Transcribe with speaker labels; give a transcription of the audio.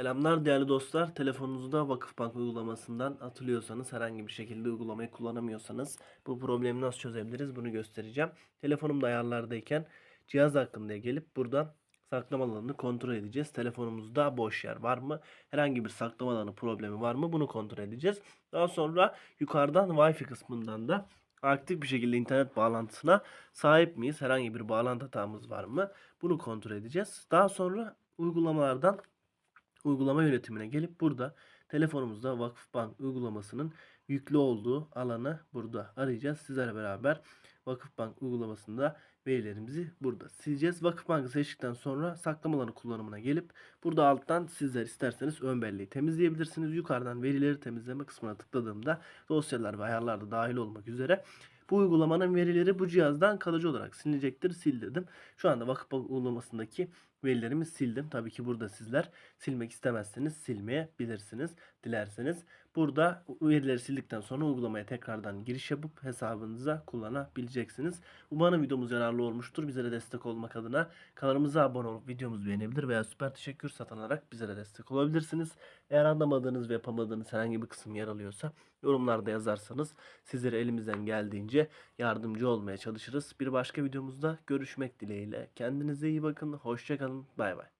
Speaker 1: Selamlar değerli dostlar. Telefonunuzda Vakıfbank uygulamasından atılıyorsanız herhangi bir şekilde uygulamayı kullanamıyorsanız bu problemi nasıl çözebiliriz bunu göstereceğim. Telefonumda ayarlardayken cihaz hakkında gelip buradan saklama alanını kontrol edeceğiz. Telefonumuzda boş yer var mı? Herhangi bir saklama alanı problemi var mı? Bunu kontrol edeceğiz. Daha sonra yukarıdan Wi-Fi kısmından da aktif bir şekilde internet bağlantısına sahip miyiz? Herhangi bir bağlantı hatamız var mı? Bunu kontrol edeceğiz. Daha sonra uygulamalardan uygulama yönetimine gelip burada telefonumuzda Vakıfbank uygulamasının yüklü olduğu alanı burada arayacağız. Sizlerle beraber Vakıfbank uygulamasında verilerimizi burada sileceğiz. Vakıfbank'ı seçtikten sonra saklama alanı kullanımına gelip burada alttan sizler isterseniz ön belleği temizleyebilirsiniz. Yukarıdan verileri temizleme kısmına tıkladığımda dosyalar ve ayarlar da dahil olmak üzere bu uygulamanın verileri bu cihazdan kalıcı olarak silinecektir. Sil dedim. Şu anda Vakıfbank uygulamasındaki verilerimi sildim. Tabii ki burada sizler silmek istemezseniz silmeyebilirsiniz dilerseniz. Burada verileri sildikten sonra uygulamaya tekrardan giriş yapıp hesabınıza kullanabileceksiniz. Umarım videomuz yararlı olmuştur. Bizlere destek olmak adına kanalımıza abone olup videomuzu beğenebilir veya süper teşekkür satın alarak bizlere destek olabilirsiniz. Eğer anlamadığınız ve yapamadığınız herhangi bir kısım yer alıyorsa yorumlarda yazarsanız sizlere elimizden geldiğince yardımcı olmaya çalışırız. Bir başka videomuzda görüşmek dileğiyle. Kendinize iyi bakın. Hoşçakalın. Bay bay.